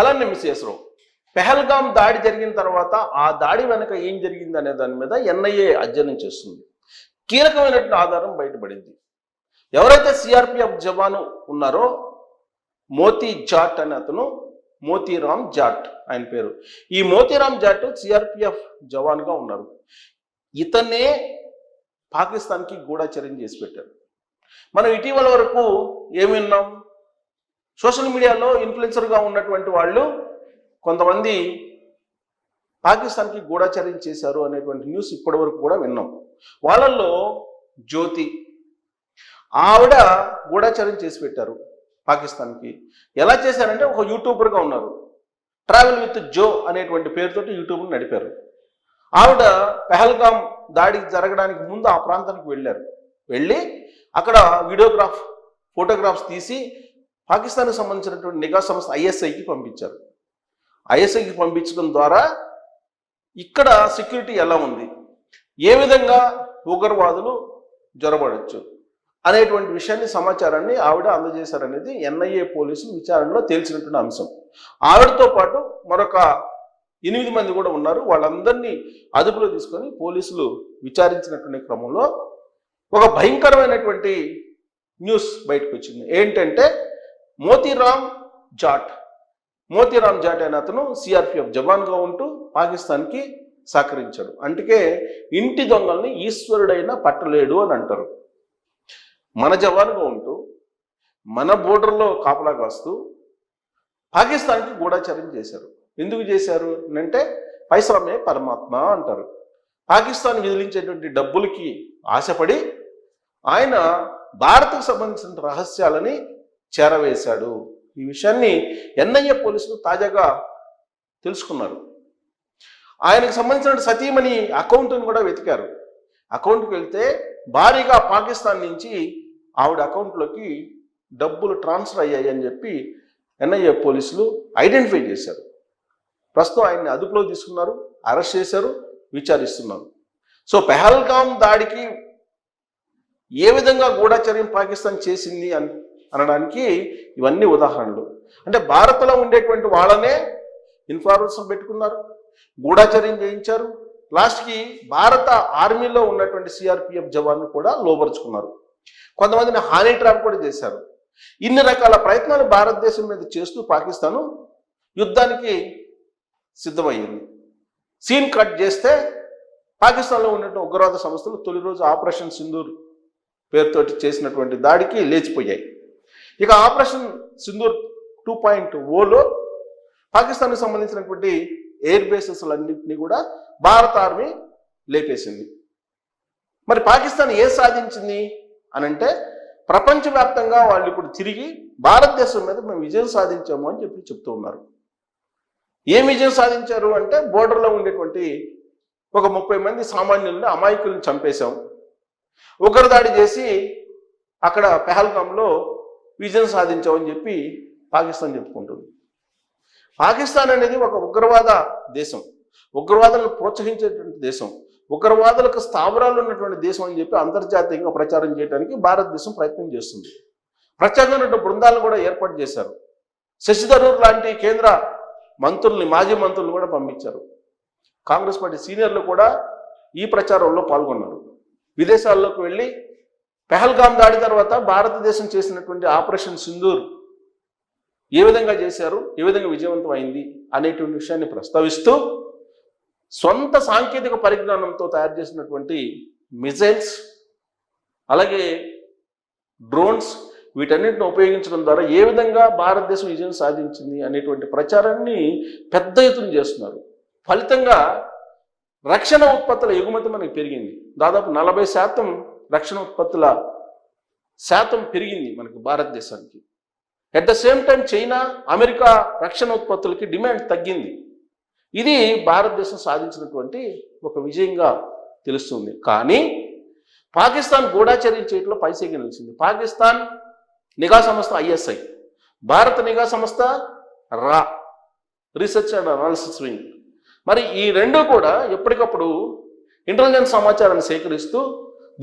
Holland మిస్సేసరావు Pahalgam దాడి జరిగిన తర్వాత ఆ దాడి వెనక ఏం జరిగింది అనే దాని మీద ఎన్ఐఏ అధ్యయనం చేస్తుంది. కీలకమైనటువంటి ఆధారం బయటపడింది. ఎవరైతే సిఆర్పిఎఫ్ జవాను ఉన్నారో మోతీ జాట్ అనే అతను మోతీరామ్ జాట్ ఆయన పేరు. ఈ మోతీరామ్ జాట్ సిఆర్పిఎఫ్ జవాన్గా ఉన్నారు. ఇతనే పాకిస్తాన్కి గూఢచర్యం చేసి పెట్టారు. మనం ఇటీవల వరకు ఏమి విన్నాం? సోషల్ మీడియాలో ఇన్ఫ్లుయెన్సర్గా ఉన్నటువంటి వాళ్ళు కొంతమంది పాకిస్తాన్కి గూఢచర్యం చేశారు అనేటువంటి న్యూస్ ఇప్పటి వరకు కూడా విన్నాం. వాళ్ళల్లో జ్యోతి ఆవిడ గూఢచర్యం చేసి పెట్టారు పాకిస్తాన్కి. ఎలా చేశారంటే ఒక యూట్యూబర్గా ఉన్నారు. ట్రావెల్ విత్ జో అనేటువంటి పేరుతోటి యూట్యూబ్ను నడిపారు. ఆవిడ పెహల్గాం దాడి జరగడానికి ముందు ఆ ప్రాంతానికి వెళ్ళారు. వెళ్ళి అక్కడ వీడియోగ్రాఫ్ ఫోటోగ్రాఫ్స్ తీసి పాకిస్తాన్కి సంబంధించినటువంటి నిఘా సంస్థ ఐఎస్ఐకి పంపించారు. ఐఎస్ఐకి పంపించడం ద్వారా ఇక్కడ సెక్యూరిటీ ఎలా ఉంది? ఏ విధంగా ఉగ్రవాదులు జొరబడచ్చు? అనేటువంటి విషయాన్ని సమాచారాన్ని ఆవిడ అందజేశారనేది ఎన్ఐఏ పోలీసులు విచారణలో తేల్చినటువంటి అంశం. ఆవిడతో పాటు మరొక ఎనిమిది మంది కూడా ఉన్నారు. వాళ్ళందరినీ అదుపులో తీసుకొని పోలీసులు విచారించినటువంటి క్రమంలో ఒక భయంకరమైనటువంటి న్యూస్ బయటకు వచ్చింది ఏంటంటే మోతీరామ్ జాట్. మోతీరామ్ జాట్ అనే అతను సిఆర్పిఎఫ్ జవాన్గా ఉంటూ పాకిస్తాన్కి సహకరించాడు. అందుకే ఇంటి దొంగల్ని ఈశ్వరుడైనా పట్టలేడు అని అంటారు. మన జవాన్గా ఉంటూ మన బోర్డర్లో కాపలా కాస్తూ పాకిస్తాన్కి గూఢాచారం చేశారు. ఎందుకు చేశారు అంటే పైసామే పరమాత్మ అంటారు. పాకిస్తాన్ విదిలించేటువంటి డబ్బులకి ఆశపడి ఆయన భారత్కు సంబంధించిన రహస్యాలని చేరవేశాడు. ఈ విషయాన్ని ఎన్ఐఏ పోలీసులు తాజాగా తెలుసుకున్నారు. ఆయనకు సంబంధించిన సతీమణి అకౌంట్ని కూడా వెతికారు. అకౌంట్కి వెళ్తే భారీగా పాకిస్తాన్ నుంచి ఆవిడ అకౌంట్లోకి డబ్బులు ట్రాన్స్ఫర్ అయ్యాయి అని చెప్పి ఎన్ఐఏ పోలీసులు ఐడెంటిఫై చేశారు. ప్రస్తుతం ఆయన్ని అదుపులో తీసుకున్నారు అరెస్ట్ చేశారు విచారిస్తున్నారు. సో పెహల్గాం దాడికి ఏ విధంగా గూఢచర్యం పాకిస్తాన్ చేసింది అని అనడానికి ఇవన్నీ ఉదాహరణలు. అంటే భారత్లో ఉండేటువంటి వాళ్ళనే ఇన్ఫార్మేషన్ పెట్టుకున్నారు. గూఢాచర్యం చేయించారు. లాస్ట్కి భారత ఆర్మీలో ఉన్నటువంటి సిఆర్పిఎఫ్ జవాన్ కూడా లోపరుచుకున్నారు కొంతమందిని హానీ ట్రాప్ కూడా చేశారు. ఇన్ని రకాల ప్రయత్నాలు భారతదేశం మీద చేస్తూ పాకిస్తాను యుద్ధానికి సిద్ధమయ్యింది. సీన్ కట్ చేస్తే పాకిస్తాన్లో ఉన్నటువంటి ఉగ్రవాద సంస్థలు తొలి రోజు ఆపరేషన్ సింధూర్ పేరుతోటి చేసినటువంటి దాడికి లేచిపోయాయి. ఇక ఆపరేషన్ సింధూర్ టూ పాయింట్ ఓలో పాకిస్తాన్కి సంబంధించినటువంటి ఎయిర్ బేసెస్లన్నింటినీ కూడా భారత ఆర్మీ లేపేసింది. మరి పాకిస్తాన్ ఏ సాధించింది అనంటే ప్రపంచవ్యాప్తంగా వాళ్ళు ఇప్పుడు తిరిగి భారతదేశం మీద మేము విజయం సాధించాము అని చెప్పి చెప్తూ ఉన్నారు. ఏం విజయం సాధించారు అంటే బోర్డర్లో ఉండేటువంటి ఒక ముప్పై మంది సామాన్యుల్ని అమాయకుల్ని చంపేశాం. ఉగ్రదాడి చేసి అక్కడ పెహల్గాంలో విజయం సాధించామని చెప్పి పాకిస్తాన్ చెప్పుకుంటుంది. పాకిస్తాన్ అనేది ఒక ఉగ్రవాద దేశం. ఉగ్రవాదులను ప్రోత్సహించేటువంటి దేశం. ఉగ్రవాదులకు స్థావరాలు ఉన్నటువంటి దేశం అని చెప్పి అంతర్జాతీయంగా ప్రచారం చేయడానికి భారతదేశం ప్రయత్నం చేస్తుంది. ప్రత్యేకమైన బృందాలను కూడా ఏర్పాటు చేశారు. శశి థరూర్ లాంటి కేంద్ర మంత్రుల్ని మాజీ మంత్రులు కూడా పంపించారు. కాంగ్రెస్ పార్టీ సీనియర్లు కూడా ఈ ప్రచారంలో పాల్గొన్నారు. విదేశాల్లోకి వెళ్ళి పెహల్గాం దాడి తర్వాత భారతదేశం చేసినటువంటి ఆపరేషన్ సింధూర్ ఏ విధంగా చేశారు? ఏ విధంగా విజయవంతం అయింది అనేటువంటి విషయాన్ని ప్రస్తావిస్తూ సొంత సాంకేతిక పరిజ్ఞానంతో తయారు చేసినటువంటి మిజైల్స్ అలాగే డ్రోన్స్ వీటన్నిటిని ఉపయోగించడం ద్వారా ఏ విధంగా భారతదేశం విజయం సాధించింది అనేటువంటి ప్రచారాన్ని పెద్ద ఎత్తున చేస్తున్నారు. ఫలితంగా రక్షణ ఉత్పత్తుల ఎగుమతి మనకి పెరిగింది. దాదాపు నలభై శాతం రక్షణ ఉత్పత్తుల శాతం పెరిగింది మనకు భారతదేశానికి. At the same time China America రక్షణ ఉత్పత్తులకి డిమాండ్ తగ్గింది. ఇది భారతదేశం సాధించినటువంటి ఒక విజయంగా తెలుస్తుంది. కానీ పాకిస్తాన్ గూఢాచర్యం చేయడంలో పైసేకి నిలిచింది పాకిస్తాన్ నిఘా సంస్థ ఐఎస్ఐ. భారత నిఘా సంస్థ రా. రీసెర్చ్ అండ్ అనాలిసిస్ వింగ్ మరి ఈ రెండు కూడా ఎప్పటికప్పుడు ఇంటెలిజెన్స్ సమాచారాన్ని సేకరిస్తూ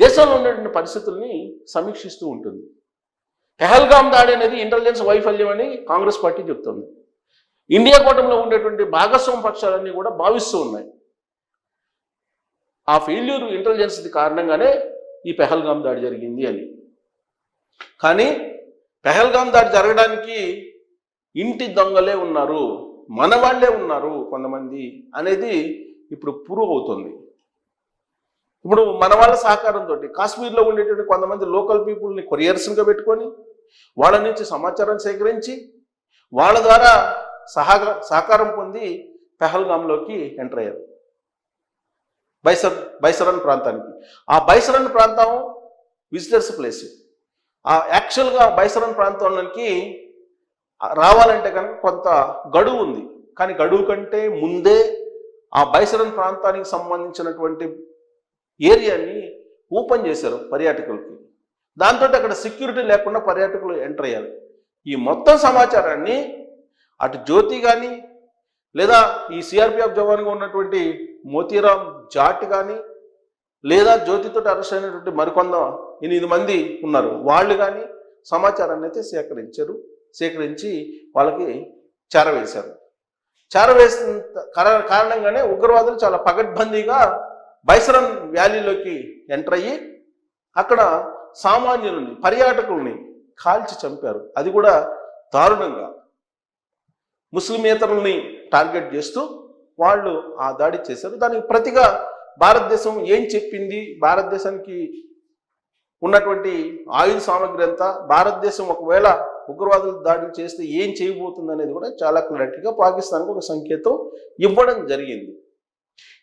దేశంలో ఉన్నటువంటి పరిస్థితుల్ని సమీక్షిస్తూ ఉంటుంది. పెహల్గామ్ దాడి అనేది ఇంటెలిజెన్స్ వైఫల్యం అని కాంగ్రెస్ పార్టీ చెప్తుంది. ఇండియా కూటమిలో ఉండేటువంటి భాగస్వామ్య పక్షాలన్నీ కూడా భావిస్తూ ఉన్నాయి. ఆ ఫెయిల్యూర్ ఇంటెలిజెన్స్ కారణంగానే ఈ పెహల్గామ్ దాడి జరిగింది అని. కానీ పెహల్గాం దాడి జరగడానికి ఇంటి దొంగలే ఉన్నారు మన వాళ్ళే ఉన్నారు కొంతమంది అనేది ఇప్పుడు ప్రూవ్ అవుతుంది. ఇప్పుడు మన వాళ్ళ సహకారంతో కాశ్మీర్లో ఉండేటువంటి కొంతమంది లోకల్ పీపుల్ని కొరియర్స్గా పెట్టుకొని వాళ్ళ నుంచి సమాచారం సేకరించి వాళ్ళ ద్వారా సహకార సహకారం పొంది పెహల్గాంలోకి ఎంటర్ అయ్యారు. బైసర్ బైసరన్ ప్రాంతానికి. ఆ బైసరన్ ప్రాంతం విజిటర్స్ ప్లేస్. ఆ యాక్చువల్గా బైసరన్ ప్రాంతంలోకి రావాలంటే కనుక కొంత గడువు ఉంది. కానీ గడువు కంటే ముందే ఆ బైసరన్ ప్రాంతానికి సంబంధించినటువంటి ఏరియాని ఓపెన్ చేశారు పర్యాటకులకి. దాంతో అక్కడ సెక్యూరిటీ లేకుండా పర్యాటకులు ఎంటర్ అయ్యారు. ఈ మొత్తం సమాచారాన్ని అటు జ్యోతి కానీ లేదా ఈ సిఆర్పిఎఫ్ జవాన్గా ఉన్నటువంటి మోతీరామ్ జాట్ కానీ లేదా జ్యోతితో అరెస్ట్ అయినటువంటి మరికొంద ఎనిమిది మంది ఉన్నారు. వాళ్ళు కానీ సమాచారాన్ని అయితే సేకరించారు. సేకరించి వాళ్ళకి చేరవేశారు. చేరవేసిన కార- కారణంగానే ఉగ్రవాదులు చాలా పగడ్బందీగా బైసరన్ వ్యాలీలోకి ఎంటర్ అయ్యి అక్కడ సామాన్యులని పర్యాటకుల్ని కాల్చి చంపారు. అది కూడా దారుణంగా. ముస్లిమేతరుల్ని టార్గెట్ చేస్తూ వాళ్ళు ఆ దాడి చేశారు. దానికి ప్రతిగా భారతదేశం ఏం చెప్పింది? భారతదేశానికి ఉన్నటువంటి ఆయుధ సామాగ్రి అంతా భారతదేశం ఒకవేళ ఉగ్రవాదులు దాడులు చేస్తే ఏం చేయబోతుంది అనేది కూడా చాలా క్లారిటీగా పాకిస్తాన్కి ఒక సంకేతం ఇవ్వడం జరిగింది.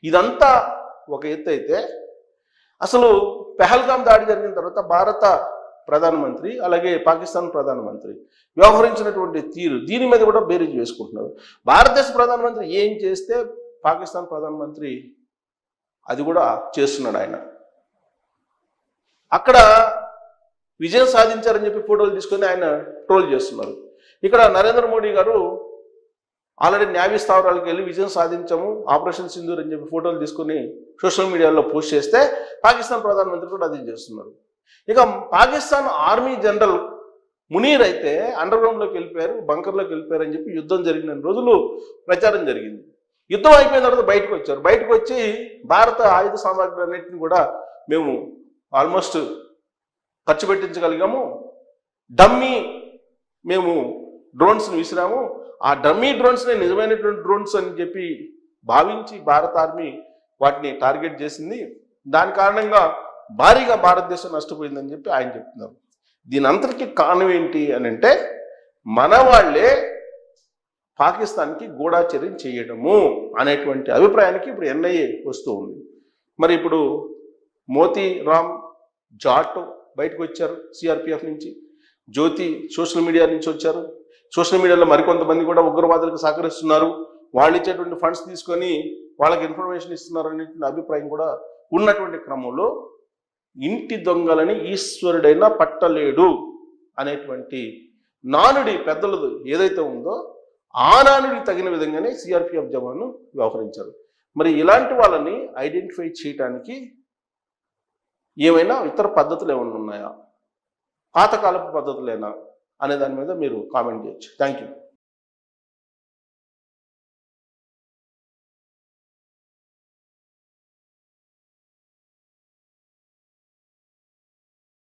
ఇదంతా ఒక ఎత్తు అయితే అసలు పెహల్గాం దాడి జరిగిన తర్వాత భారత ప్రధానమంత్రి అలాగే పాకిస్తాన్ ప్రధానమంత్రి వ్యవహరించినటువంటి తీరు దీని మీద కూడా బేరీజ్ వేసుకుంటున్నారు. భారతదేశ ప్రధానమంత్రి ఏం చేస్తే పాకిస్తాన్ ప్రధానమంత్రి అది కూడా చేస్తున్నాడు ఆయన. అక్కడ విజయం సాధించారని చెప్పి ఫోటోలు తీసుకొని ఆయన ట్రోల్ చేస్తున్నారు. ఇక్కడ నరేంద్ర మోడీ గారు ఆల్రెడీ న్యాయ స్థావరాలకు వెళ్ళి విజయం సాధించాము ఆపరేషన్ సింధూర్ అని చెప్పి ఫోటోలు తీసుకొని సోషల్ మీడియాలో పోస్ట్ చేస్తే పాకిస్తాన్ ప్రధానమంత్రి కూడా అది చేస్తున్నారు. ఇక పాకిస్తాన్ ఆర్మీ జనరల్ మునీర్ అయితే అండర్ గ్రౌండ్లోకి వెళ్ళిపోయారు బంకర్లోకి వెళ్ళిపోయారు అని చెప్పి యుద్ధం జరిగిన రోజులు ప్రచారం జరిగింది. యుద్ధం అయిపోయిన తర్వాత బయటకు వచ్చారు. బయటకు వచ్చి భారత ఆయుధ సామాగ్రి అన్నింటిని కూడా మేము ఆల్మోస్ట్ ఖర్చు పెట్టించగలిగాము. డమ్మీ మేము డ్రోన్స్ని విసిరాము. ఆ డమ్మీ డ్రోన్స్ని నిజమైనటువంటి డ్రోన్స్ అని చెప్పి భావించి భారత ఆర్మీ వాటిని టార్గెట్ చేసింది. దాని కారణంగా భారీగా భారతదేశం నష్టపోయిందని చెప్పి ఆయన చెప్తున్నారు. దీని అంతటికి కారణం ఏంటి అని అంటే మన వాళ్ళే పాకిస్తాన్కి గూఢాచర్యం చేయడము అనేటువంటి అభిప్రాయానికి ఇప్పుడు ఎన్ఐఏ వస్తూ ఉంది. మరి ఇప్పుడు మోతీరామ్ జాట్ బయటకు వచ్చారు సిఆర్పిఎఫ్ నుంచి. జ్యోతి సోషల్ మీడియా నుంచి వచ్చారు. సోషల్ మీడియాలో మరికొంతమంది కూడా ఉగ్రవాదులకు సహకరిస్తున్నారు. వాళ్ళు ఇచ్చేటువంటి ఫండ్స్ తీసుకొని వాళ్ళకి ఇన్ఫర్మేషన్ ఇస్తున్నారు అనేటువంటి అభిప్రాయం కూడా ఉన్నటువంటి క్రమంలో ఇంటి దొంగలని ఈశ్వరుడైనా పట్టలేడు అనేటువంటి నానుడి పెద్దలది ఏదైతే ఉందో ఆ నానుడికి తగిన విధంగానే సిఆర్పిఎఫ్ జవాను వ్యవహరించారు. మరి ఇలాంటి వాళ్ళని ఐడెంటిఫై చేయటానికి ఏమైనా ఇతర పద్ధతులు ఏమైనా ఉన్నాయా? పాతకాలపు పద్ధతులేనా? అనే దాని మీద మీరు కామెంట్ చేయొచ్చు. Thank you